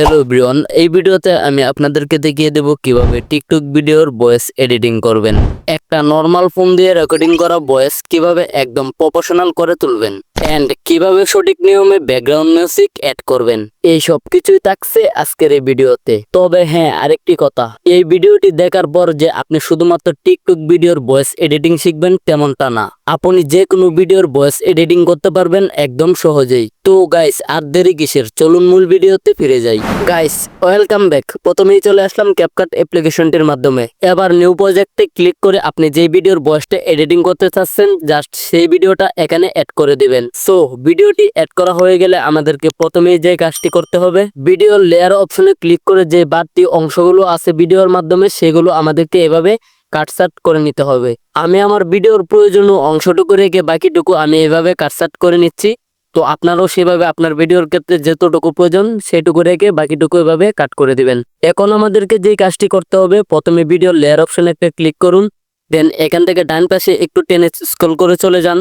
Hello Brian এই ভিডিওতে আমি আপনাদেরকে দেখিয়ে দেব কীভাবে টিকটক ভিডিওর ভয়েস এডিটিং করবেন। একটা নর্মাল ফোন দিয়ে রেকর্ডিং করা ভয়েস কীভাবে একদম প্রফেশনাল করে তুলবেন। এন্ড কীভাবে সঠিক নিয়মে ব্যাকগ্রাউন্ড মিউজিক অ্যাড করবেন? এই সব কিছুই থাকছে আজকের এই ভিডিওতে। তবে হ্যাঁ আরেকটি কথা। এই ভিডিওটি দেখার পর যে আপনি শুধুমাত্র টিকটক ভিডিওর ভয়েস এডিটিং শিখবেন তেমনটা না। আপনি যে কোনো ভিডিওর ভয়েস এডিটিং করতে পারবেন একদম সহজেই। তো গাইস আর দেরি কিসের? চলুন মূল ভিডিওতে ফিরে যাই। গাইস ওয়েলকাম ব্যাক প্রথমেই চলে আসলাম ক্যাপকাট অ্যাপ্লিকেশনটির মাধ্যমে। এবার নিউ প্রজেক্টে ক্লিক করে আপনি যে ভিডিওর ভয়েসটা এডিটিং করতে চাচ্ছেন জাস্ট সেই ভিডিওটা এখানে অ্যাড করে দিবেন। সো ভিডিওটি অ্যাড করা হয়ে গেলে আমাদেরকে প্রথমেই যে কাজটি করতে হবে ভিডিওর লেয়ার অপশনে ক্লিক করে যে বাড়তি অংশগুলো আছে ভিডিওর মাধ্যমে সেগুলো আমাদেরকে এভাবে কাটসাট করে নিতে হবে। আমি আমার ভিডিওর প্রয়োজনীয় অংশটুকু রেখে বাকিটুকু আমি এভাবে কাটসাট করে নিচ্ছি। তো আপনারাও সেভাবে আপনার ভিডিওর ক্ষেত্রে যতটুকু প্রয়োজন সেটুকু রেখে বাকিটুকু এভাবে কাট করে দিবেন। এখন আমাদেরকে যেই কাজটি করতে হবে, প্রথমে ভিডিওর লেয়ার অপশনে একটা ক্লিক করুন দেন এখান থেকে ডান পাশে একটু টেনে স্ক্রল করে চলে যান।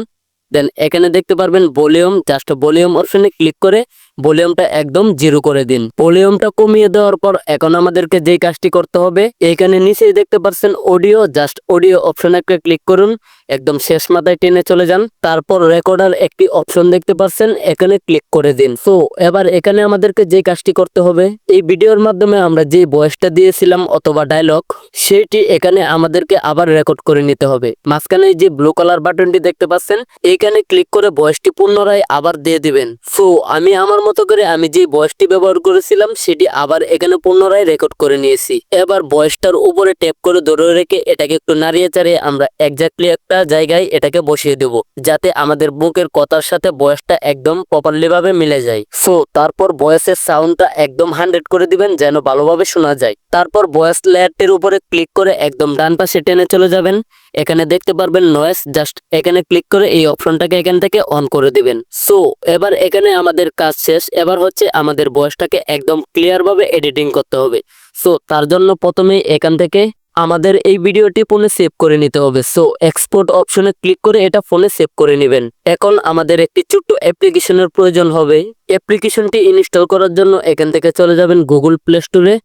দেন এখানে দেখতে পারবেন ভলিউম জাস্ট ভলিউম অপশনে ক্লিক করে ভলিউমটা একদম জিরো করে দিন। ভলিউমটা কমিয়ে দেওয়ার পর এখন আমাদেরকে যেই কাজটি করতে হবে এখানে নিচেই দেখতে পাচ্ছেন অডিও, জাস্ট অডিও অপশনে একটা ক্লিক করুন, একদম শেষ মাথায় টেনে চলে যান। তারপর রেকর্ডার একটি অপশন দেখতে পাচ্ছেন, এখানে ক্লিক করে দিন। সো, এবার এখানে আমাদেরকে যে কাজটি করতে হবে, এই ভিডিওর মাধ্যমে আমরা যে ভয়েসটা দিয়েছিলাম অথবা ডায়লগ সেটি এখানে আমাদেরকে আবার রেকর্ড করে নিতে হবে। মাঝখানে যে ব্লু কালার বাটনটি দেখতে পাচ্ছেন, এইখানে ক্লিক করে বয়সটি পুনরায় আবার দিয়ে দিবেন। সো, আমি আমার মতো করে আমি যে ভয়েসটি ব্যবহার করেছিলাম, সেটি আবার এখানে পুনরায় রেকর্ড করে নিয়েছি। এবার ভয়েসটার উপরে ট্যাপ করে ধরে রেখে এটাকে একটু নাড়িয়ে চাড়িয়ে আমরা একজাক্টলি একটা জায়গায় এটাকে বসিয়ে দেব, যাতে আমাদের বুকের কথার সাথে ভয়েসটা একদম প্রপারলি ভাবে মিলে যায়। সো তারপর ভয়েসের সাউন্ডটা একদম হান্ড্রেড করে দিবেন, যেন ভালোভাবে শোনা যায়। তারপর ভয়েস লেয়ারটির উপরে ক্লিক করে একদম ডান পাশে টেনে চলে যাবেন। এখানে দেখতে পারবেন নয়েস জাস্ট এখানে ক্লিক করে এই অপশনটাকে এখান থেকে অন করে দিবেন। সো এবার এখানে আমাদের কাজ শেষ। এবার হচ্ছে আমাদের বয়সটাকে একদম ক্লিয়ার ভাবে এডিটিং করতে হবে। সো তার জন্য প্রথমে এখান থেকে আমাদের এই ভিডিওটি ফোনে সেভ করে নিতে হবে। সো এক্সপোর্ট অপশনে ক্লিক করে এটা ফোনে সেভ করে নেবেন। এখন আমাদের একটি ছোট্ট অ্যাপ্লিকেশনের প্রয়োজন হবে। অ্যাপ্লিকেশনটি ইনস্টল করার জন্য এখান থেকে চলে যাবেন গুগল প্লে স্টোরে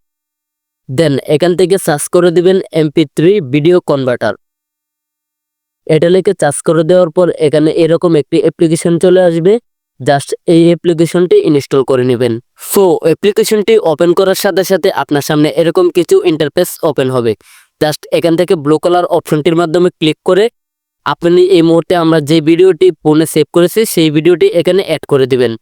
দেন এখান থেকে সার্চ করে দিবেন এমপি থ্রি ভিডিও কনভার্টার এটা লিখে চার্জ করে দেওয়ার পর এখানে এরকম একটি অ্যাপ্লিকেশন চলে আসবে। জাস্ট এই অ্যাপ্লিকেশনটি ইনস্টল করে নেবেন। সো অ্যাপ্লিকেশনটি ওপেন করার সাথে সাথে আপনার সামনে এরকম কিছু ইন্টারফেস ওপেন হবে। জাস্ট এখান থেকে ব্লু কালার অপশনটির মাধ্যমে ক্লিক করে আপনি এই মুহূর্তে আমরা যে ভিডিওটি ফোনে সেভ করেছি, সেই ভিডিওটি এখানে অ্যাড করে দিবেন।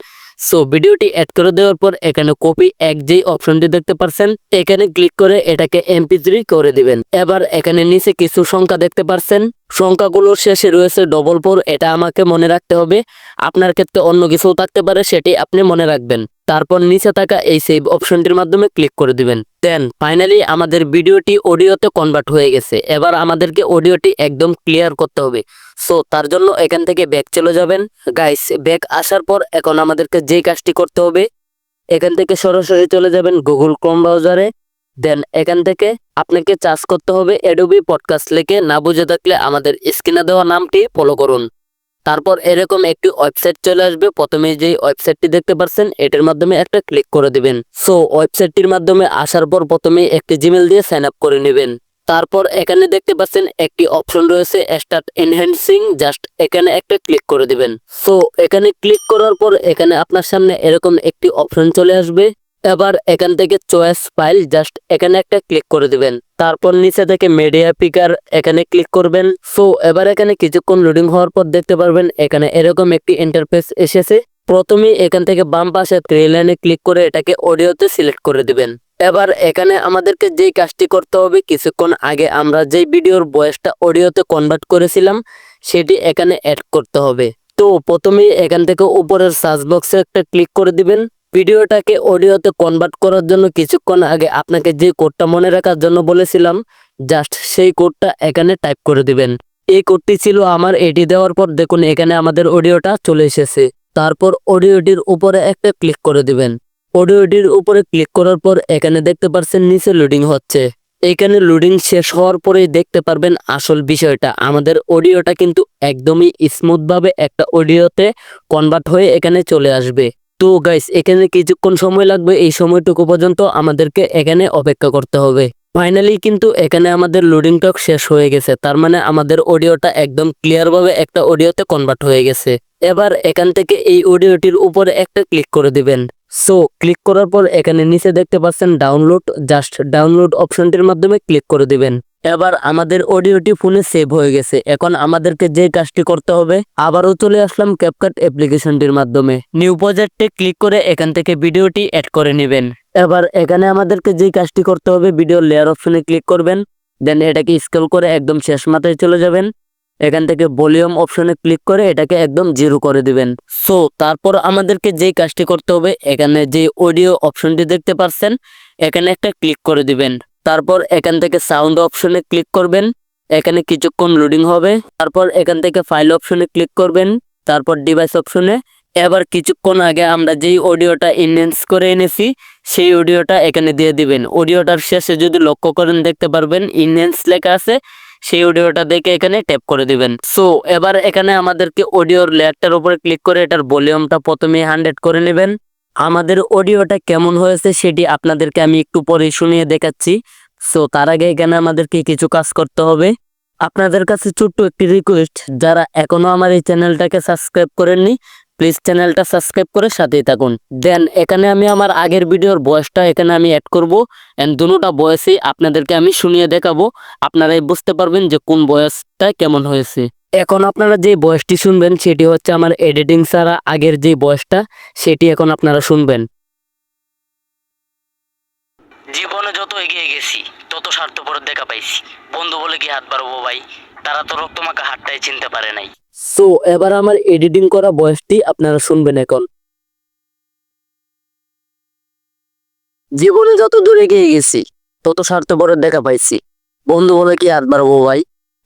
সো ভিডিওটি অ্যাড করে দেওয়ার পর এখানে কপি এক যেই অপশনটি দেখতে পারছেন, এখানে ক্লিক করে এটাকে এমপি করে দিবেন। এবার এখানে নিচে কিছু সংখ্যা দেখতে পারছেন। সংখ্যাগুলোর শেষে রয়েছে ডবল ফোর এটা আমাকে মনে রাখতে হবে। আপনার ক্ষেত্রে অন্য কিছু থাকতে পারে, সেটি আপনি মনে রাখবেন। তারপর নিচে থাকা এই সেভ অপশনটির মাধ্যমে ক্লিক করে দিবেন। দেন ফাইনালি আমাদের ভিডিওটি অডিওতে কনভার্ট হয়ে গেছে। এবার আমাদেরকে অডিওটি একদম ক্লিয়ার করতে হবে। সো তার জন্য এখান থেকে ব্যাক চলে যাবেন। গাইস ব্যাক আসার পর এখন আমাদেরকে যে কাজটি করতে হবে, এখান থেকে সরাসরি চলে যাবেন গুগল ক্রোম ব্রাউজারে দেন এখান থেকে আপনাকে চার্জ করতে হবে এডোবি পডকাস্ট লিখে। না বুঝে থাকলে আমাদের স্ক্রিনে দেওয়া নামটি ফলো করুন। তারপর এরকম একটি ওয়েবসাইট চলে আসবে। প্রথমে যে ওয়েবসাইটটি দেখতে পাচ্ছেন এটার মাধ্যমে একটা ক্লিক করে দিবেন। সো ওয়েবসাইটটির মাধ্যমে আসার পর প্রথমে একটি জিমেল দিয়ে সাইন আপ করে নেবেন। তারপর এখানে দেখতে পাচ্ছেন একটি অপশন রয়েছে স্টার্ট এনহ্যান্সিং জাস্ট এখানে একটা ক্লিক করে দিবেন। সো এখানে ক্লিক করার পর এখানে আপনার সামনে এরকম একটি অপশন চলে আসবে। এবার এখান থেকে চয়েস ফাইল জাস্ট এখানে একটা ক্লিক করে দিবেন। তারপর নিচে থেকে মিডিয়া পিকার এখানে ক্লিক করবেন। সো এবার এখানে কিছুক্ষণ লোডিং হওয়ার পর দেখতে পারবেন এখানে এরকম একটি ইন্টারফেস এসেছে। প্রথমে এখান থেকে বাম পাশে থ্রি লাইনে ক্লিক করে এটাকে অডিওতে সিলেক্ট করে দিবেন। এবার এখানে আমাদেরকে যেই কাজটি করতে হবে, কিছুক্ষণ আগে আমরা যেই ভিডিওর বয়সটা অডিওতে কনভার্ট করেছিলাম, সেটি এখানে অ্যাড করতে হবে। তো প্রথমেই এখান থেকে উপরের সার্চ বক্সে একটা ক্লিক করে দিবেন। ভিডিওটাকে অডিওতে কনভার্ট করার জন্য কিছুক্ষণ আগে আপনাকে যে কোডটা মনে রাখার জন্য বলেছিলাম জাস্ট সেই কোডটা এখানে টাইপ করে দিবেন। এই কোডটি ছিল আমার এটি দেওয়ার পর দেখুন এখানে আমাদের অডিওটা চলে এসেছে। তারপর অডিওটির উপরে একটা ক্লিক করে দিবেন। অডিওটির উপরে ক্লিক করার পর এখানে দেখতে পাচ্ছেন নিচে লোডিং হচ্ছে। এখানে লোডিং শেষ হওয়ার পরেই দেখতে পারবেন আসল বিষয়টা। আমাদের অডিওটা কিন্তু একদমই স্মুথভাবে একটা অডিওতে কনভার্ট হয়ে এখানে চলে আসবে। তো গাইস এখানে কিছুক্ষণ সময় লাগবে, এই সময়টুকু পর্যন্ত আমাদেরকে এখানে অপেক্ষা করতে হবে। ফাইনালি কিন্তু এখানে আমাদের লোডিং টক শেষ হয়ে গেছে, তার মানে আমাদের অডিওটা একদম ক্লিয়ার ভাবে একটা অডিওতে কনভার্ট হয়ে গেছে। এবার এখান থেকে এই অডিওটির উপরে একটা ক্লিক করে দিবেন। সো ক্লিক করার পর এখানে নিচে দেখতে পাচ্ছেন ডাউনলোড জাস্ট ডাউনলোড অপশনটির মাধ্যমে ক্লিক করে দিবেন। এবার আমাদের অডিওটি ফোনে সেভ হয়ে গেছে। এখন আমাদেরকে যে কাজটি করতে হবে, আবারও চলে আসলাম ক্যাপকাট অ্যাপ্লিকেশনটির মাধ্যমে। নিউ প্রজেক্টে ক্লিক করে এখান থেকে ভিডিওটি অ্যাড করে নেবেন। এবার এখানে আমাদেরকে যে কাজটি করতে হবে, ভিডিও লেয়ার অপশনে ক্লিক করবেন। দেন এটাকে স্কেল করে একদম শেষ মাথায় চলে যাবেন। এখান থেকে ভলিউম অপশনে ক্লিক করে এটাকে একদম জিরো করে দিবেন। সো তারপর আমাদেরকে যে কাজটি করতে হবে, এখানে যে অডিও অপশনটি দেখতে পাচ্ছেন এখানে একটা ক্লিক করে দিবেন। তারপর এখান থেকে সাউন্ড অপশনে ক্লিক করবেন। এখানে কিছুক্ষণ লোডিং হবে। তারপর এখান থেকে ফাইল অপশনে ক্লিক করবেন। তারপর ডিভাইস অপশনে এবার কিছুক্ষণ আগে আমরা যেই অডিওটা ইনহেন্স করে এনেছি, সেই অডিওটা এখানে দিয়ে দিবেন। অডিওটার শেষে যদি লক্ষ্য করেন, দেখতে পারবেন ইনহেন্স লেখা আছে। সেই অডিওটা দেখে এখানে ট্যাপ করে দিবেন। সো এবার এখানে আমাদেরকে অডিওর লেয়ারটার উপরে ক্লিক করে এটার ভলিউমটা প্রথমে হান্ড্রেড করে নেবেন। আমাদের অডিওটা কেমন হয়েছে সেটি আপনাদেরকে আমি একটু পরে শুনিয়ে দেখাচ্ছি। সো তার আগে এখানে আমাদেরকে কিছু কাজ করতে হবে। আপনাদের কাছে ছোট্ট একটি রিকোয়েস্ট যারা এখনও আমার এই চ্যানেলটাকে সাবস্ক্রাইব করেননি প্লিজ চ্যানেলটা সাবস্ক্রাইব করে সাথেই থাকুন। দেন এখানে আমি আমার আগের ভিডিওর বয়সটা এখানে আমি অ্যাড করব। অ্যান্ড দুটোটা বয়সেই আপনাদেরকে আমি শুনিয়ে দেখাবো। আপনারাই বুঝতে পারবেন যে কোন বয়সটা কেমন হয়েছে। এখন আপনারা যে বয়সটি শুনবেন সেটি হচ্ছে আমার এডিটিং ছাড়া আগের যে বয়সটা সেটি এখন আপনারা শুনবেন। জীবনে যত এগিয়ে গেছি তত স্বার্থপর দেখা পাইছি। বন্ধু বলে কি হাত বাড়বো ভাই? তারা তো রক্তমাখা হাতটাই চিনতে পারে নাই। সো এবার আমার এডিটিং করা বয়সটি আপনারা শুনবেন এখন। জীবনে যত দূরে এগিয়ে গেছি তত স্বার্থপরের দেখা পাইছি। বন্ধু বলে কি হাত বাড়বো ভাই?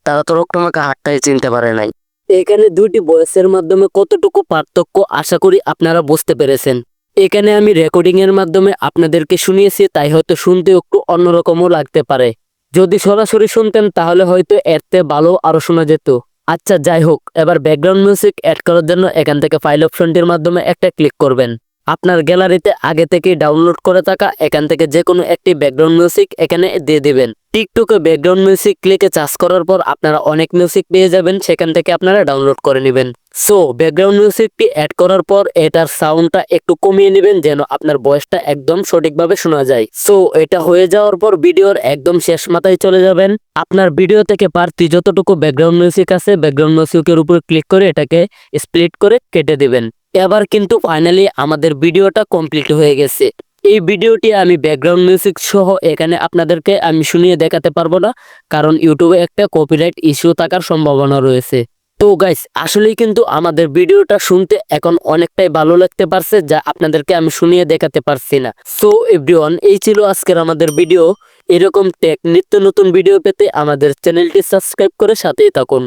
তারা তো রক্তমাখা হাতটাই চিনতে পারে নাই। এখানে দুটি বয়সের মাধ্যমে কতটুকু পার্থক্য আশা করি আপনারা বুঝতে পেরেছেন। এখানে আমি রেকর্ডিং এর মাধ্যমে আপনাদেরকে শুনিয়েছি, তাই হয়তো শুনতে একটু অন্যরকমও লাগতে পারে। যদি সরাসরি শুনতেন, তাহলে হয়তো এর চেয়ে ভালো আরও শোনা যেত। আচ্ছা যাই হোক, এবার ব্যাকগ্রাউন্ড মিউজিক অ্যাড করার জন্য এখান থেকে ফাইল অপশনটির মাধ্যমে একটা ক্লিক করবেন। আপনার গ্যালারিতে আগে থেকেই ডাউনলোড করে থাকা, এখান থেকে যে কোনো একটি ব্যাকগ্রাউন্ড মিউজিক এখানে দিয়ে দিবেন। টিকটকে ব্যাকগ্রাউন্ড মিউজিক ক্লিকে চার্জ করার পর আপনারা অনেক মিউজিক পেয়ে যাবেন, সেখান থেকে আপনারা ডাউনলোড করে নেবেন। সো ব্যাকগ্রাউন্ড মিউজিকটি অ্যাড করার পর এটার সাউন্ডটা একটু কমিয়ে নেবেন যেন আপনার ভয়েসটা একদম সঠিকভাবে শোনা যায়। সো এটা হয়ে যাওয়ার পর ভিডিওর একদম শেষ মাথায় চলে যাবেন। আপনার ভিডিও থেকে পারতি যতটুকু ব্যাকগ্রাউন্ড মিউজিক আছে ব্যাকগ্রাউন্ড মিউজিকের উপর ক্লিক করে এটাকে স্প্লিট করে কেটে দিবেন। এবার কিন্তু ফাইনালি আমাদের ভিডিওটা কমপ্লিট হয়ে গেছে। এই ভিডিওটি আমি ব্যাকগ্রাউন্ড মিউজিক সহ এখানে আপনাদেরকে আমি শুনিয়ে দেখাতে পারব না, কারণ ইউটিউবে একটা কপিরাইট ইস্যু থাকার সম্ভাবনা রয়েছে। তো গাইস আসলেই কিন্তু আমাদের ভিডিওটা শুনতে এখন অনেকটাই ভালো লাগতে পারছে, যা আপনাদেরকে আমি শুনিয়ে দেখাতে পারছি না। সো এভরিওয়ান এই ছিল আজকের আমাদের ভিডিও এরকম টেক নিত্য নতুন ভিডিও পেতে আমাদের চ্যানেলটি সাবস্ক্রাইব করে সাথেই থাকুন।